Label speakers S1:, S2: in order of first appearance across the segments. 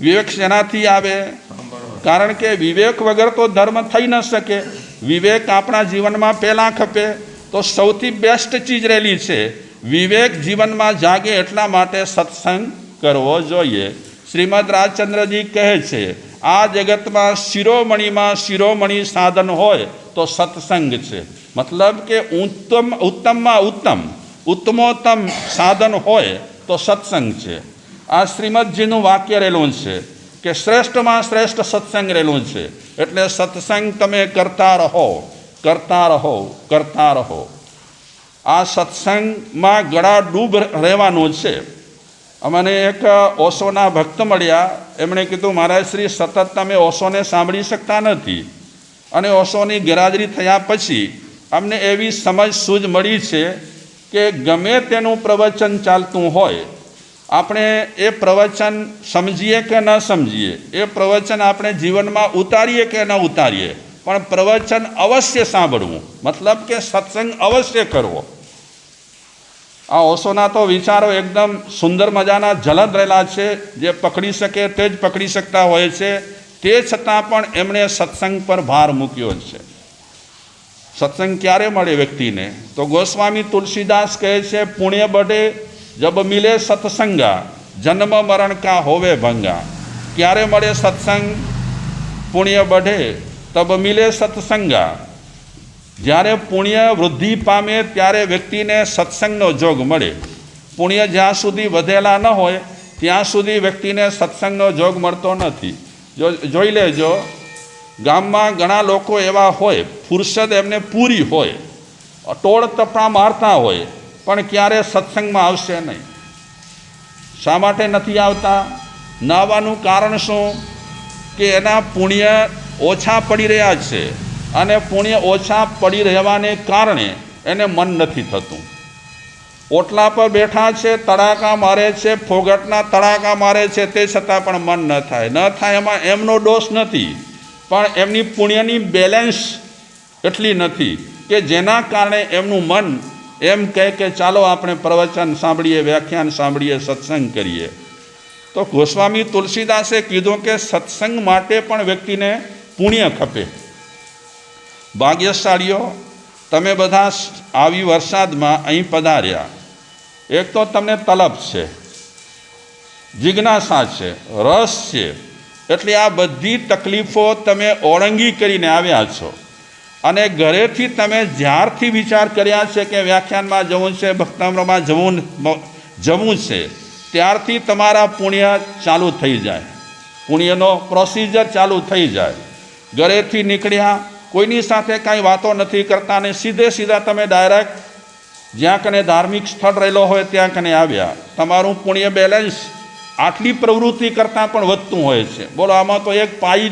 S1: વિવેક શેનાથી આવે? કારણ કે વિવેક વગર તો ધર્મ થઈ ન શકે. વિવેક આપણા જીવનમાં પહેલાં ખપે. તો સૌથી બેસ્ટ ચીજ રહેલી છે. વિવેક જીવનમાં જાગે એટલા માટે સત્સંગ કરવો જોઈએ. શ્રીમદ રાજચંદ્રજી કહે છે, આ જગતમાં શિરોમણીમાં શિરોમણી સાધન હોય તો સત્સંગ છે. મતલબ કે ઉત્તમ, ઉત્તમમાં ઉત્તમ, ઉત્તમોત્તમ સાધન હોય તો સત્સંગ છે. આ શ્રીમદજીનું વાક્ય રહેલું છે કે શ્રેષ્ઠમાં શ્રેષ્ઠ સત્સંગ રહેલું છે. એટલે સત્સંગ તમે કરતા રહો કરતા રહો કરતા રહો. આ સત્સંગમાં ગળા ડૂબ રહેવાનું છે. અમને એક ઓશોના ભક્ત મળ્યા. એમણે કીધું, મહારાજ શ્રી, સતત તમે ઓશોને સાંભળી શકતા નથી. અને ઓશોની ગેરહાજરી થયા પછી અમને એવી સમજ સૂઝ મળી છે કે ગમે તેનું પ્રવચન ચાલતું હોય આપણે એ પ્રવચન સમજીએ કે ન સમજીએ? એ પ્રવચન આપણે જીવનમાં ઉતારીએ કે ન ઉતારીએ? પણ પ્રવચન અવશ્ય સાંભળવું. મતલબ કે સત્સંગ અવશ્ય કરવો. આ ઓશોના તો વિચારો એકદમ સુંદર મજાના જલદ રહેલા છે. જે પકડી શકે તે જ પકડી શકતા હોય છે. તે છતાં પણ એમણે સત્સંગ પર ભાર મૂક્યો છે. સત્સંગ ક્યારે મળે વ્યક્તિને? તો ગોસ્વામી તુલસીદાસ કહે છે, પુણ્ય બઢે જબ મિલે સત્સંગા જન્મ મરણ કા હોવે ભંગા ક્યારે મળે સત્સંગ પુણ્ય બઢે તબ મિલે સત્સંગા જ્યારે પુણ્ય વૃદ્ધિ પામે ત્યારે વ્યક્તિને સત્સંગનો જોગ મળે પુણ્ય જ્યાં સુધી વધેલા ન હોય ત્યાં સુધી વ્યક્તિને સત્સંગનો જોગ મળતો નથી જો જોઈ લેજો ગામમાં ઘણા લોકો એવા હોય, ફુરસદ એમને પૂરી હોય, ટોળ તપા મારતા હોય પણ ક્યારે સત્સંગમાં આવશે નહીં. શા માટે નથી આવતા? ન આવવાનું કારણ શું? કે એના પુણ્ય ઓછા પડી રહ્યા છે અને પુણ્ય ઓછા પડી રહેવાને કારણે એને મન નથી થતું. ઓટલા પર બેઠા છે, તડાકા મારે છે, ફોગટના તડાકા મારે છે, તે છતાં પણ મન ન થાય. ન થાય એમાં એમનો દોષ નથી, પણ એમની પુણ્યની બેલેન્સ એટલી નથી કે જેના કારણે એમનું મન એમ કહે કે ચાલો આપણે પ્રવચન સાંભળીએ, વ્યાખ્યાન સાંભળીએ, સત્સંગ કરીએ. તો ગોસ્વામી તુલસીદાસે કીધું કે સત્સંગ માટે પણ વ્યક્તિને પુણ્ય ખપે. ભાગ્યશાળીઓ, તમે બધા આવી વરસાદમાં અહીં પધાર્યા. એક તો તમને તલબ છે, જિજ્ઞાસા છે, રસ છે, એટલે આ બધી તકલીફો તમે ઓળંગી કરીને આવ્યા છો. અને ઘરેથી તમે જ્યારથી વિચાર કર્યા છે કે વ્યાખ્યાનમાં જવું છે ભક્તામ્રમાં જવું જવું છે, ત્યારથી તમારા પુણ્ય ચાલુ થઈ જાય. પુણ્યનો પ્રોસિજર ચાલુ થઈ જાય. ઘરેથી નીકળ્યા, કોઈની સાથે કાંઈ વાતો નથી કરતા ને સીધે સીધા તમે ડાયરેક્ટ જ્યાં કને ધાર્મિક સ્થળ રહેલો હોય ત્યાં કને આવ્યા. તમારું પુણ્ય બેલેન્સ આટલી પ્રવૃત્તિ કરતાં પણ વધતું હોય છે. બોલો, આમાં તો એક પાઈ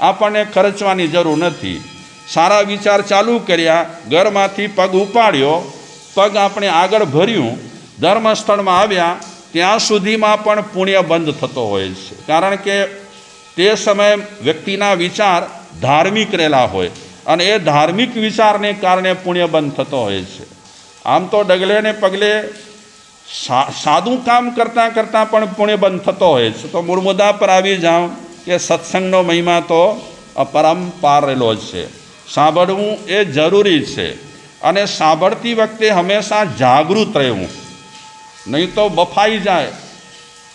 S1: આપણને ખર્ચવાની જરૂર નથી. સારા વિચાર ચાલુ કર્યા, ઘરમાંથી પગ ઉપાડ્યો, પગ આપણે આગળ ભર્યું, ધર્મસ્થળમાં આવ્યા, ત્યાં સુધીમાં પણ પુણ્ય બંધ થતો હોય છે. કારણ કે તે સમયે વ્યક્તિના વિચાર ધાર્મિક રહેલા હોય અને એ ધાર્મિક વિચારને કારણે પુણ્ય બંધ થતો હોય છે. આમ તો ડગલે ને પગલે સાદું કામ કરતાં કરતાં પણ પુણ્ય બંધ થતો હોય છે. તો મૂળ મુદ્દા પર આવી જાઉં કે સત્સંગનો મહિમા તો અપરંપાર રહેલો છે. સાંભળવું એ જરૂરી છે. અને સાંભળતી વખતે હંમેશા જાગૃત રહેવું. નહીં તો બફાઈ જાય.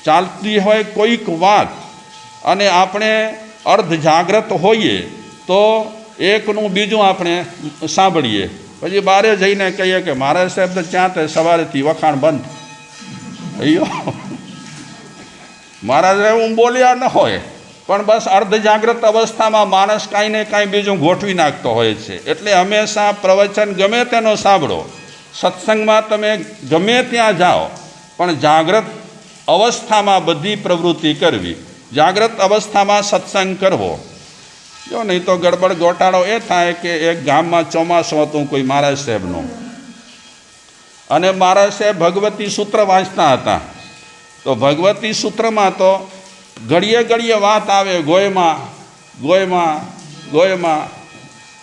S1: ચાલતી હોય કોઈક વાત અને આપણે અર્ધ જાગ્રત હોઈએ તો એકનું બીજું આપણે સાંભળીએ. પછી બારે જઈને કહીએ કે મારા સાહેબ તો ત્યાં તે સવારેથી વખાણ બંધ. અયો મારા સાહેબ હું બોલ્યા ન હોય. પણ બસ અર્ધ જાગ્રત અવસ્થામાં માણસ કાંઈ ને કાંઈ બીજું ગોઠવી નાખતો હોય છે. એટલે હંમેશા પ્રવચન ગમે તેનો સાંભળો. સત્સંગમાં તમે ગમે ત્યાં જાઓ, પણ જાગ્રત અવસ્થામાં બધી પ્રવૃત્તિ કરવી. જાગ્રત અવસ્થામાં સત્સંગ કરવો. જો નહીં તો ગડબડ ગોટાળો એ થાય કે એક ગામમાં ચોમાસું હતું, કોઈ મહારાજ સાહેબનું. અને મહારાજ સાહેબ ભગવતી સૂત્ર વાંચતા હતા. તો ભગવતી સૂત્રમાં તો ઘડીએ ઘડીએ વાત આવે, ગોયમાં ગોયમાં ગોયમાં.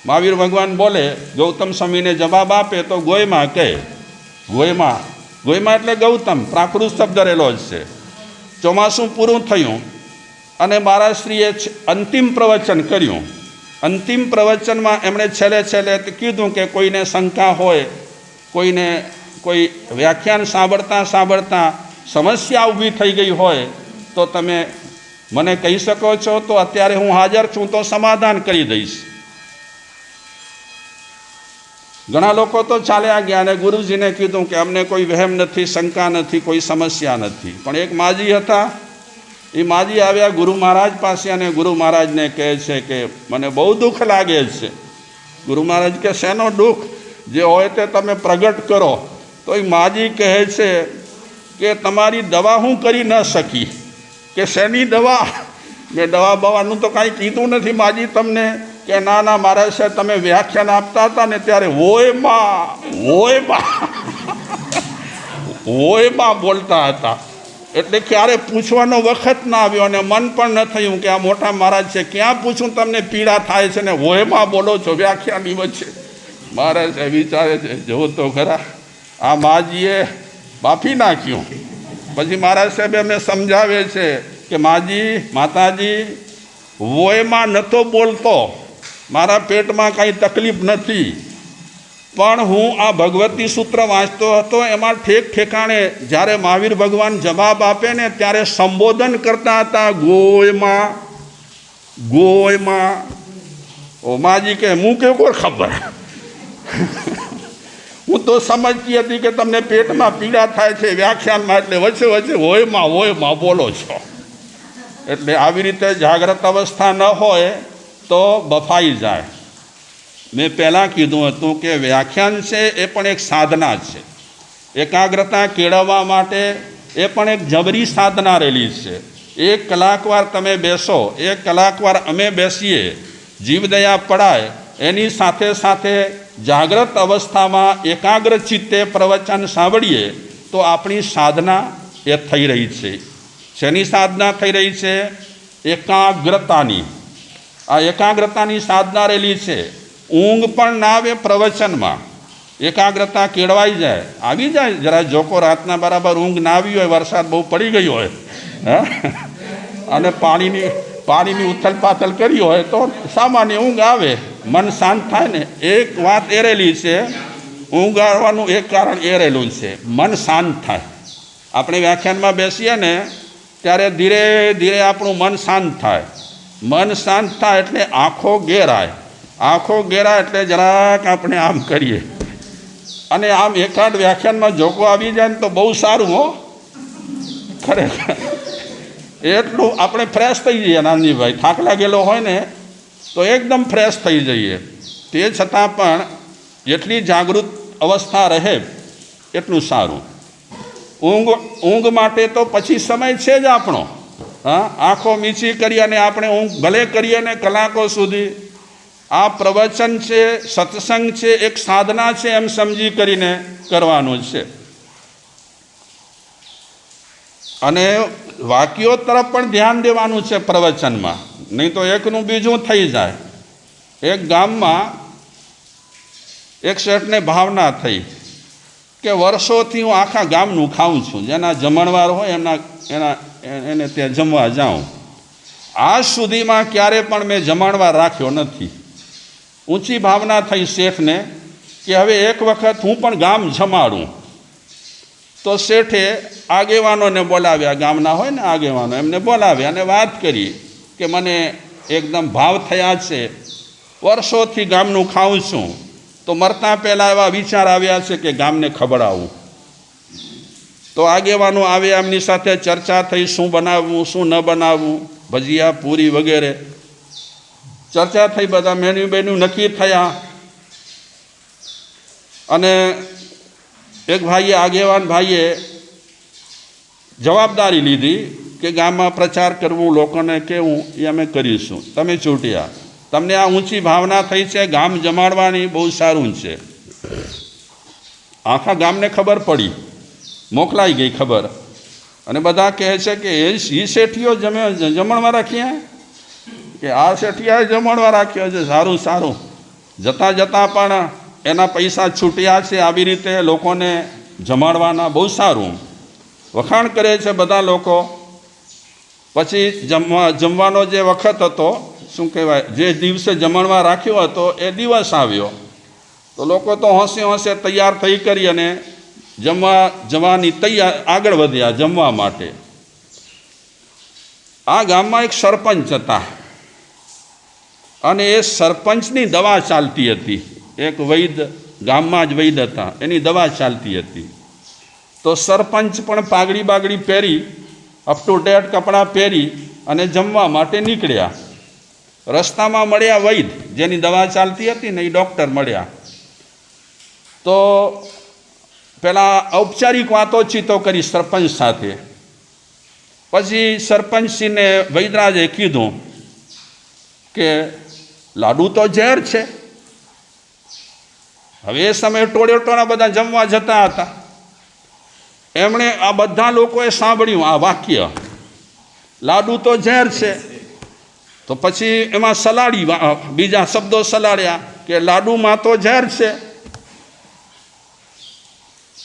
S1: મહાવીર ભગવાન બોલે, ગૌતમ સ્વામીને જવાબ આપે તો ગોયમાં કહે, ગોયમાં. ગોયમાં એટલે ગૌતમ, પ્રાકૃત શબ્દ રહેલો જ છે. ચોમાસું પૂરું થયું અને મારા શ્રીએ અંતિમ પ્રવચન કર્યું. અંતિમ પ્રવચનમાં એમણે છેલ્લે છેલ્લે કીધું કે કોઈને શંકા હોય, કોઈને કોઈ વ્યાખ્યાન સાંભળતા સાંભળતા સમસ્યા ઊભી થઈ ગઈ હોય, તો તમે મને કહી શકો છો તો અત્યારે હું હાજર છું તો સમાધાન કરી દઈશ. ઘણા લોકો તો ચાલ્યા ગયા અને ગુરુજીને કીધું કે અમને કોઈ વહેમ નથી, શંકા નથી, કોઈ સમસ્યા નથી. પણ એક માજી હતા. એ માજી આવ્યા ગુરુ મહારાજ પાસે અને ગુરુ મહારાજને કહે છે કે મને બહુ દુઃખ લાગે છે. ગુરુ મહારાજ કે, શેનો દુઃખ? જે હોય તે તમે પ્રગટ કરો. તો એ માજી કહે છે કે, તમારી દવા હું કરી ન શકી. કે શેની દવા? મેં દવા બવાનું તો કાંઈ કીધું નથી માજી તમને કે ના ના, મારા સાહેબ તમે વ્યાખ્યાન આપતા હતા ને ત્યારે હોયમાં માં બોલતા હતા. એટલે ક્યારે પૂછવાનો વખત ના આવ્યો અને મન પણ ન થયું કે આ મોટા મહારાજ છે, ક્યાં પૂછું તમને પીડા થાય છે ને હોયમાં બોલો છો, વ્યાખ્યાની વચ્ચે. મહારાજ વિચારે છે જો તો ખરા, આ માજીએ બાફી નાખ્યું. પછી મહારાજ સાહેબે અમે સમજાવે છે કે માજી, માતાજી, વોયમાં નહોતો બોલતો. મારા પેટમાં કાંઈ તકલીફ નથી. પણ હું આ ભગવતી સૂત્ર વાંચતો હતો, એમાં ઠેક ઠેકાણે જ્યારે મહાવીર ભગવાન જવાબ આપે ને ત્યારે સંબોધન કરતા હતા, ગોયમાં ગોયમાં. ઓ માજી કે, હું કે કોઈ ખબર? હું તો સમજતી હતી કે તમને પેટમાં પીડા થાય છે વ્યાખ્યાનમાં, એટલે વચ્ચે વચ્ચે હોયમાં હોયમાં બોલો છો. એટલે આવી રીતે જાગ્રત અવસ્થા ન હોય તો બફાઈ જાય. મેં પહેલાં કીધું હતું કે વ્યાખ્યાન છે એ પણ એક સાધના છે. એકાગ્રતા કેળવવા માટે એ પણ એક જબરી સાધના રહેલી છે. એક કલાકવાર તમે બેસો, એક કલાકવાર અમે બેસીએ, જીવદયા પડાય, એની સાથે સાથે જાગ્રત અવસ્થામાં એકાગ્ર ચિત્તે પ્રવચન સાંભળીએ, તો આપણી સાધના એ થઈ રહી છે. શેની સાધના થઈ રહી છે? એકાગ્રતાની. આ એકાગ્રતાની સાધના રહેલી છે. ઊંઘ પણ ના આવે પ્રવચનમાં. એકાગ્રતા કેળવાઈ જાય. આવી જાય. જરા જોકો રાતના બરાબર ઊંઘ ના આવી હોય, વરસાદ બહુ પડી ગયો હોય? અને પાણીની પાણીની ઉથલ પાથલ કરી હોય, તો સામાન્ય ઊંઘ આવે. મન શાંત થાય ને, એક વાત એરેલી છે ઊંઘ આવવાનું એક કારણ એરેલું છે. મન શાંત થાય. આપણે વ્યાખ્યાનમાં બેસીએ ને, ત્યારે ધીરે ધીરે આપણું મન શાંત થાય. મન શાંત થાય એટલે આંખો ઘેરાય આંખો ઘેરાય એટલે જરાક આપણે આમ કરીએ. અને આમ એકાદ વ્યાખ્યાનમાં જોકો આવી જાય ને તો બહુ સારું, હો. ખરેખર. એટલું આપણે ફ્રેશ થઈ જઈએ નાનજીભાઈ થાક લાગેલો હોય ને તો એકદમ ફ્રેશ થઈ જઈએ. તે છતાં પણ જેટલી જાગૃત અવસ્થા રહે, એટલું સારું. ઊંઘ ઊંઘ માટે તો પછી સમય છે જ આપણો. હા, આંખો મીચી કરી અને આપણે ઊંઘ ભલે કરીએ ને કલાકો સુધી, આ પ્રવચન છે, સત્સંગ છે, એક સાધના છે એમ સમજી કરીને કરવાનું છે. અને વાક્યો તરફ પણ ધ્યાન દેવાનું છે પ્રવચનમાં. નહીં તો એકનું બીજું થઈ જાય. એક ગામમાં એક શેઠને ભાવના થઈ કે વર્ષોથી હું આખા ગામનું ખાઉં છું. જેના જમણવાર હોય એમના એના એને ત્યાં જમવા જાઉં. આજ સુધીમાં ક્યારે પણ મેં જમણવાર રાખ્યો નથી. ઊંચી ભાવના થઈ શેઠને કે હવે એક વખત હું પણ ગામ જમાડું. તો શેઠે આગેવાનોને બોલાવ્યા. ગામના હોય ને આગેવાનો, એમને બોલાવ્યા અને વાત કરી. કે મને એકદમ ભાવ થયા છે. વર્ષોથી ગામનું ખાઉં છું. તો મરતા પહેલાં એવા વિચાર આવ્યા છે કે ગામને ખબડાવું તો આગેવાનો આવ્યા એમની સાથે ચર્ચા થઈ શું બનાવવું, શું ન બનાવવું, ભજીયા, પૂરી વગેરે. ચર્ચા થઈ બધા મેન્યુ બેન્યુ નક્કી થયા. અને એક ભાઈએ, આગેવાન ભાઈએ જવાબદારી લીધી. કે ગામમાં પ્રચાર કરવું, લોકોને કહેવું એ અમે કરીશું. તમે ચૂંટ્યા તમને આ ઊંચી ભાવના થઈ છે, ગામ જમાડવાની બહુ સારું છે. આખા ગામને ખબર પડી. મોકલાઈ ગઈ ખબર. અને બધા કહે છે કે એ ઈ શેઠીઓ જમે, જમણમાં રાખ્યા કે આ શેઠિયાએ જમણવા રાખ્યો છે. સારું સારું. જતાં જતાં પણ એના પૈસા છૂટ્યા છે. આવી રીતે લોકોને જમાડવાના બહુ સારું. વખાણ કરે છે બધા લોકો. પછી જમવા જમવાનો જે વખત હતો, શું કહેવાય, જે દિવસે જમણવા રાખ્યો હતો, એ દિવસ આવ્યો. તો લોકો તો હોંશે હોંશે તૈયાર થઈ કરી અને જમવા જવાની તૈયાર, આગળ વધ્યા જમવા માટે. આ ગામમાં એક સરપંચ હતા. અને એ સરપંચની દવા ચાલતી હતી. એક વૈદ, ગામમાં જ વૈદ હતા. એની દવા ચાલતી હતી. તો સરપંચ પણ પાઘડી બાગડી પહેરી અપ ડેટ કપડાં પહેરી અને જમવા માટે નીકળ્યા. રસ્તામાં મળ્યા વૈદ, જેની દવા ચાલતી હતી ને એ ડૉક્ટર મળ્યા. તો પેલા ઔપચારિક વાતોચીતો કરી સરપંચ સાથે. પછી સરપંચશ્રીને વૈદરાજે કીધું કે લાડુ તો ઝેર છે. હવે એ સમયે ટોળા બધા જમવા જતા હતા. એમણે આ બધા લોકોએ સાંભળ્યું આ વાક્ય. લાડુ તો ઝેર છે. તો પછી એમાં સલાડી બીજા શબ્દો સલાડ્યા કે લાડુમાં તો ઝેર છે.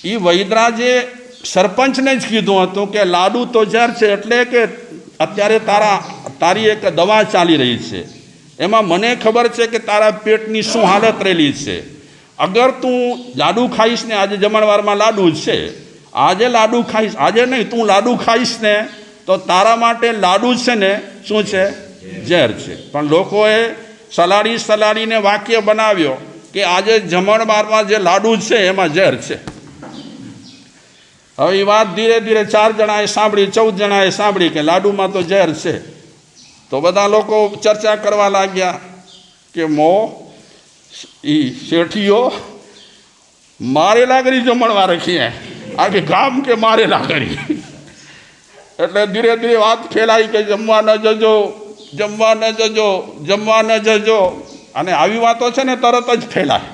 S1: એ વૈદરાજે સરપંચને જ કીધું હતું કે લાડુ તો ઝેર છે એટલે કે અત્યારે તારા, તારી એક દવા ચાલી રહી છે. એમાં મને ખબર છે કે તારા પેટની શું હાલત રહેલી છે. અગર તું લાડુ ખાઈશ ને આજે જમણવારમાં લાડુ છે આજે લાડુ ખાઈશ. આજે નહીં, તું લાડુ ખાઈશ ને, તો તારા માટે લાડુ છે ને? શું છે? ઝેર છે. પણ લોકોએ સલાડી સલાડીને વાક્ય બનાવ્યો કે આજે જમણવારમાં જે લાડુ છે, એમાં ઝેર છે. હવે એ વાત ધીરે ધીરે ચાર જણાએ સાંભળી, ચૌદ જણાએ સાંભળી કે લાડુમાં તો ઝેર છે. તો બધા લોકો ચર્ચા કરવા લાગ્યા કે મો એ શેઠીઓ, મારે લાગણી જમણવા રખીએ આખી ગામ કે મારેલા કરી એટલે ધીરે ધીરે વાત ફેલાઈ કે જમવા ન જજો, જમવા ન જજો, જમવા ન જજો. અને આવી વાતો છે ને તરત જ ફેલાય.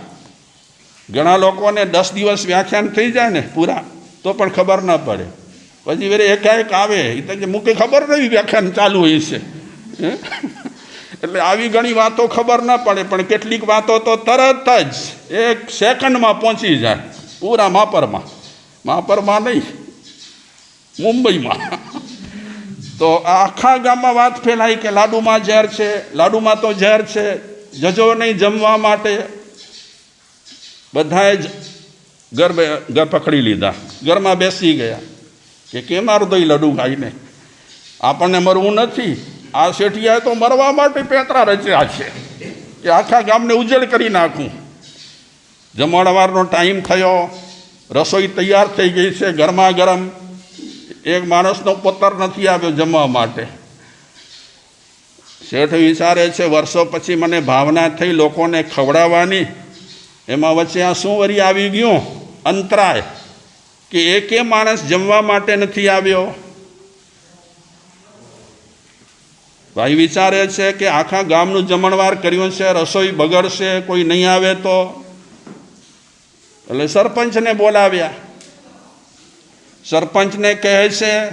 S1: ઘણા લોકોને દસ દિવસ વ્યાખ્યાન થઈ જાય ને પૂરા, તો પણ ખબર ન પડે. પછી વેરે એકાએક આવે એ તો કે મૂકે ખબર નહીં વ્યાખ્યાન ચાલુ હોય છે? એટલે આવી ઘણી વાતો ખબર ન પડે, પણ કેટલીક વાતો તો તરત જ એક સેકન્ડમાં પહોંચી જાય, પૂરા માપરમાં. માપરમાં નહીં મુંબઈમાં. તો આખા ગામમાં વાત ફેલાઈ કે લાડુમાં ઝેર છે, લાડુમાં તો ઝેર છે, જજો નહીં જમવા માટે બધાએ જ ઘર ઘર પકડી લીધા. ઘરમાં બેસી ગયા. કે કેમ મારું દઈ લડુ ખાઈને આપણને મરવું નથી. આ શેઠિયાએ તો મરવા માટે પેતરા રચ્યા છે. કે આખા ગામને ઉજળ કરી નાખું. જમણવારનો ટાઈમ થયો. રસોઈ તૈયાર થઈ ગઈ છે ગરમા ગરમ એક માણસનો પોતર નથી આવ્યો જમવા માટે. શેઠ વિચારે છે, વર્ષો પછી મને ભાવના થઈ લોકોને ખવડાવવાની. એમાં વચ્ચે આ શું વરી આવી ગયું? અંતરાય કે એકે માણસ જમવા માટે નથી આવ્યો. ભાઈ વિચારે છે કે આખા ગામનું જમણવાર કર્યું છે, રસોઈ બગડશે, કોઈ નહીં આવે તો. એટલે સરપંચને બોલાવ્યા. સરપંચને કહે છે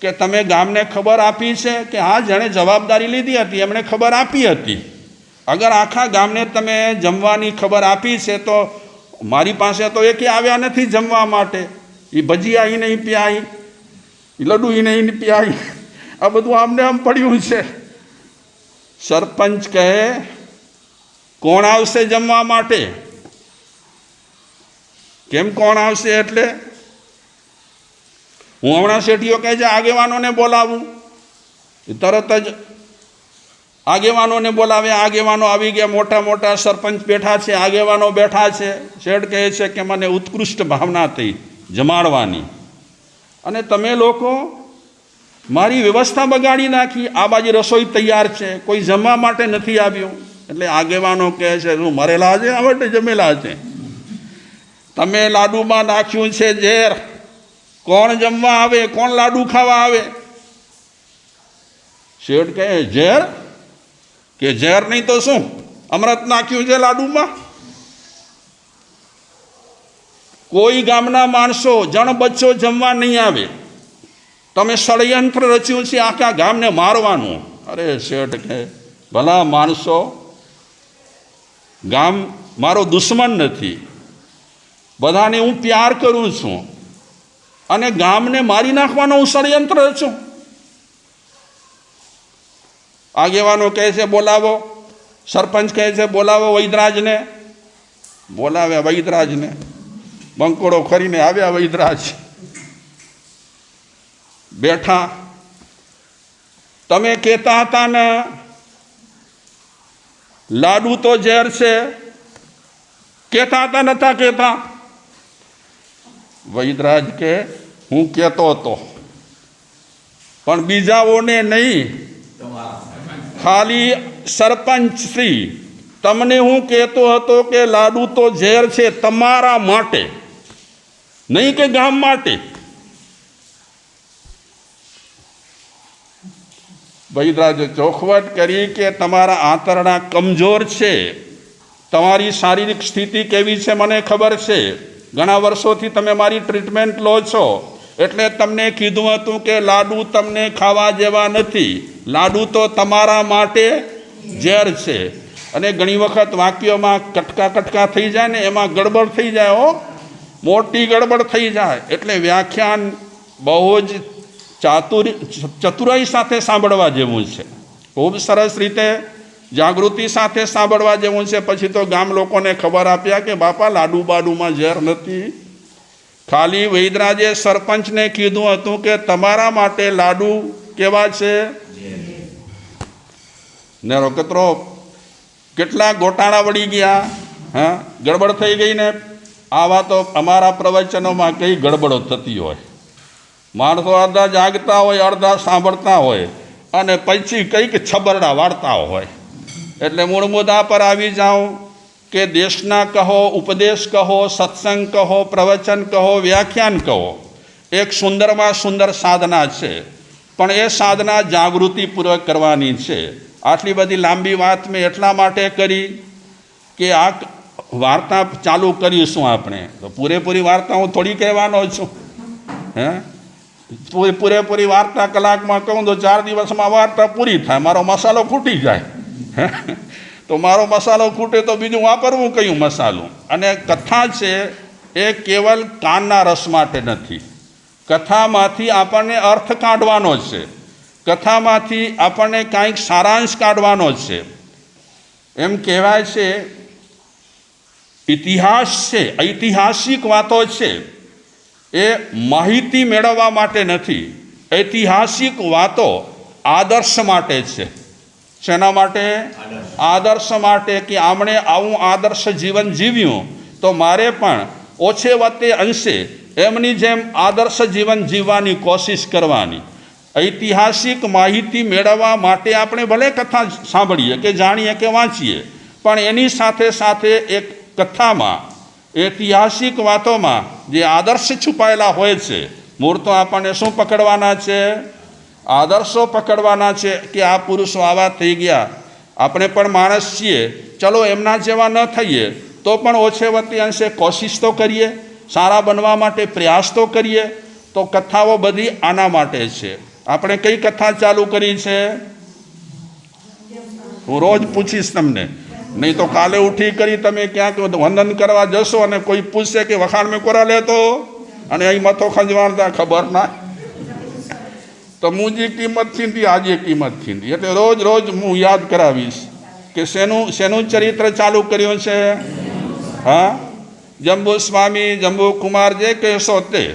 S1: કે તમે ગામને ખબર આપી છે કે હા, જેણે જવાબદારી લીધી હતી, એમણે ખબર આપી હતી. અગર આખા ગામને તમે જમવાની ખબર આપી છે, તો મારી પાસે તો એકે આવ્યા નથી જમવા માટે. એ ભજીયા ઈ નહીં પ્યાય એ લડુ એ નહીં પ્યાય. આ બધું આમને આમ પડ્યું છે. સરપંચ કહે, કોણ આવશે જમવા માટે? કેમ કોણ આવશે એટલે? હું હમણાં શેઠીઓ કહે છે, આગેવાનોને બોલાવું. તરત જ આગેવાનોને બોલાવ્યા આગેવાનો આવી ગયા, મોટા મોટા સરપંચ બેઠા છે, આગેવાનો બેઠા છે. શેઠ કહે છે કે, મને ઉત્કૃષ્ટ ભાવના થઈ, જમાડવાની. અને તમે લોકો મારી વ્યવસ્થા બગાડી નાખી, આ બાજુ રસોઈ તૈયાર છે, કોઈ જમવા માટે નથી આવ્યું. એટલે આગેવાનો કહે છે શું મરેલા છે આ માટે જમેલા છે. તમે લાડુમાં નાખ્યું છે ઝેર. કોણ જમવા આવે, કોણ લાડુ ખાવા આવે? શેઠ કહે, ઝેર? કે ઝેર નહીં તો શું? અમૃત નાખ્યું છે લાડુમાં? કોઈ ગામના માણસો, જણ બચ્ચો જમવા નહીં આવે. તમે ષડયંત્ર રચ્યું છે, આખા ગામને મારવાનું. અરે શેઠ કહે, ભલા માણસો, ગામ મારો દુશ્મન નથી. બધાને હું પ્યાર કરું છું અને ગામને મારી નાખવાનો હું ષડયંત્ર છું. આગેવાનો કહે છે, બોલાવો. સરપંચ કહે છે, બોલાવો વૈદરાજને. બોલાવ્યા વૈદરાજને. બંકોડો ખરીને આવ્યા વૈદરાજ. બેઠા. તમે કહેતા હતા ને, લાડુ તો ઝેર છે. કહેતા હતા, નતા કહેતા. વૈદરાજ કે, હું કહેતો હતો. પણ બીજાઓને નહીં. ખાલી સરપંચ શ્રી, તમને હું કહેતો હતો કે લાડુ તો ઝેર છે તમારા માટે, નહીં કે ગામ માટે. વૈદરાજે ચોખવટ કરી કે, તમારા આંતરડા કમજોર છે. તમારી શારીરિક સ્થિતિ કેવી છે મને ખબર છે. ઘણા વર્ષોથી તમે મારી ટ્રીટમેન્ટ લો છો. એટલે તમને કીધું હતું કે લાડુ તમને ખાવા જેવા નથી. લાડુ તો તમારા માટે ઝેર છે. અને ઘણી વખત વાક્યોમાં કટકા કટકા થઈ જાય ને, એમાં ગડબડ થઈ જાય હો. મોટી ગડબડ થઈ જાય. એટલે વ્યાખ્યાન બહુ જ ચાતુર, ચતુરાઈ સાથે સાંભળવા જેવું છે. ખૂબ સરસ રીતે જાગૃતિ સાથે સાંભળવા જેવું છે. પછી તો ગામ લોકોને ખબર આપ્યા કે બાપા, લાડુ બાડુમાં ઝેર નથી. ખાલી વૈદરાજે સરપંચને કીધું હતું કે તમારા માટે લાડુ કેવા છે? ને રોકતરો, કેટલા ગોટાળા વળી ગયા, હા? ગડબડ થઈ ગઈ ને? આવા તો અમારા પ્રવચનોમાં કઈ ગડબડો થતી હોય. માણસો અડધા જાગતા હોય, અડધા સાંભળતા હોય અને પછી કંઈક છબરડા વાળતા હોય. એટલે મૂળ મુદ્દા પર આવી જાઉં કે દેશના કહો, ઉપદેશ કહો, સત્સંગ કહો, પ્રવચન કહો, વ્યાખ્યાન કહો. એક સુંદરમાં સુંદર સાધના છે, પણ એ સાધના જાગૃતિપૂર્વક કરવાની છે. આટલી બધી લાંબી વાત મેં એટલા માટે કરી કે આ વાર્તા ચાલુ કરીશું આપણે. તો પૂરેપૂરી વાર્તા હું થોડી કહેવાનો છું. હે? પૂરી, પૂરેપૂરી વાર્તા કલાકમાં કહું તો ચાર દિવસમાં વાર્તા પૂરી થાય, મારો મસાલો ખૂટી જાય? તો મારો મસાલો ખૂટે તો બીજું વાપરવું કયું મસાલું? અને કથા છે, એ કેવલ કાનના રસ માટે નથી. કથામાંથી આપણને અર્થ કાઢવાનો છે. કથામાંથી આપણને કાંઈક સારાંશ કાઢવાનો છે. એમ કહેવાય છે, ઇતિહાસ છે, ઐતિહાસિક વાતો છે. એ માહિતી મેળવવા માટે નથી. ઐતિહાસિક વાતો આદર્શ માટે છે. શેના માટે? આદર્શ. માટે કે આમણે આવું આદર્શ જીવન જીવ્યું તો મારે પણ ઓછે વત્તે અંશે એમની જેમ આદર્શ જીવન જીવવાની કોશિશ કરવાની. ઐતિહાસિક માહિતી મેળવવા માટે આપણે ભલે કથા સાંભળીએ કે જાણીએ કે વાંચીએ પણ એની સાથે સાથે એક કથામાં ઐતિહાસિક વાતોમાં જે આદર્શ છુપાયેલા હોય છે મૂળ તો આપણને શું પકડવાના છે? આદર્શો પકડવાના છે કે આ પુરુષો આવા થઈ ગયા. આપણે પણ માણસ છીએ. ચલો એમના જેવા ન થઈએ, તો પણ ઓછેવતી અંશે કોશિશ તો કરીએ, સારા બનવા માટે પ્રયાસ તો કરીએ, તો કથાઓ બધી આના માટે છે. આપણે કઈ કથા ચાલુ કરી છે? હું રોજ પૂછીશ તમને. નહીં તો કાલે ઉઠી કરી તમે ક્યાંક વંદન કરવા જશો અને કોઈ પૂછશે કે વખાણ મેં કોરા લેતો? અને અહીં મથો ખંજવાળતા ખબર ના તો મુંજી કિંમત થીંદી આજે કિંમત થીંદી એટલે રોજ રોજ હું યાદ કરાવીશ કે શેનું શેનું ચરિત્ર ચાલુ કર્યું છે? હા? જંબુ સ્વામી જંબુ કુમાર જે કહેશો તે.